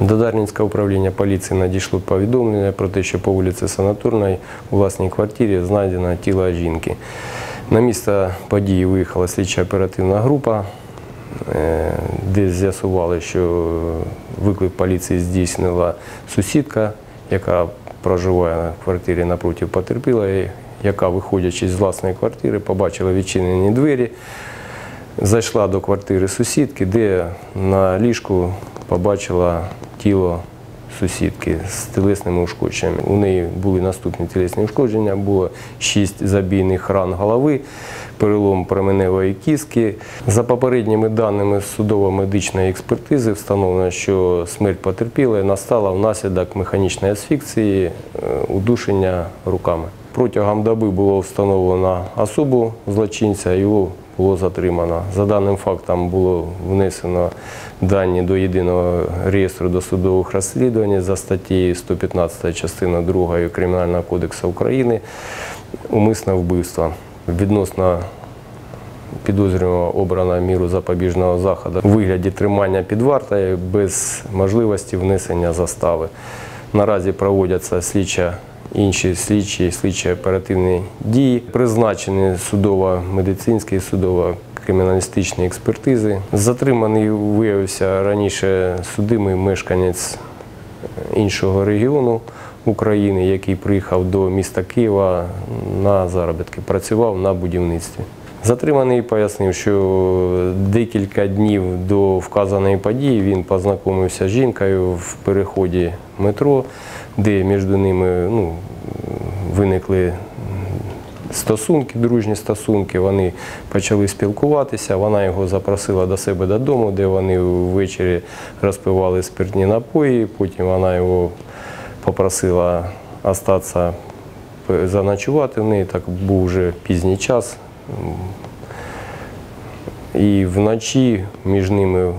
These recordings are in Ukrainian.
До Дарнінського управління поліції надійшло повідомлення про те, що по вулиці Санаторної у власній квартирі знайдено тіло жінки. На місце події виїхала слідча оперативна група, е, де з'ясували, що виклик поліції здійснила сусідка, яка проживає на квартирі напроти потерпілої, яка, виходячи з власної квартири, побачила відчинені двері, зайшла до квартири сусідки, де на ліжку побачила тіло сусідки з тілесними ушкодженнями. У неї були наступні тілесні ушкодження, було шість забійних ран голови, перелом променевої кістки. За попередніми даними судово-медичної експертизи встановлено, що смерть потерпілої настала внаслідок механічної асфікції, е, удушення руками. Протягом доби було встановлено особу злочинця, його було затримано. За даним фактом було внесено дані до єдиного реєстру досудових розслідувань за статтею 115 частина 2 Кримінального кодексу України умисне вбивство. Відносно підозрюваного обрано міру запобіжного заходу у вигляді тримання під вартою без можливості внесення застави. Наразі проводяться слідча інші слідчі слідчі оперативні дії, призначені судово-медицинські, судово-криміналістичні експертизи. Затриманий виявився раніше судимий мешканець іншого регіону України, який приїхав до міста Києва на заробітки, працював на будівництві. Затриманий пояснив, що декілька днів до вказаної події він познайомився з жінкою в переході метро, де між ними ну, виникли стосунки, дружні стосунки. Вони почали спілкуватися. Вона його запросила до себе додому, де вони ввечері розпивали спиртні напої. Потім вона його попросила остатися заночувати в неї. Так був вже пізній час. І вночі між ними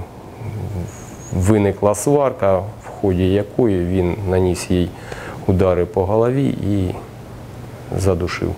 виникла сварка, в ході якої він наніс їй удари по голові і задушив.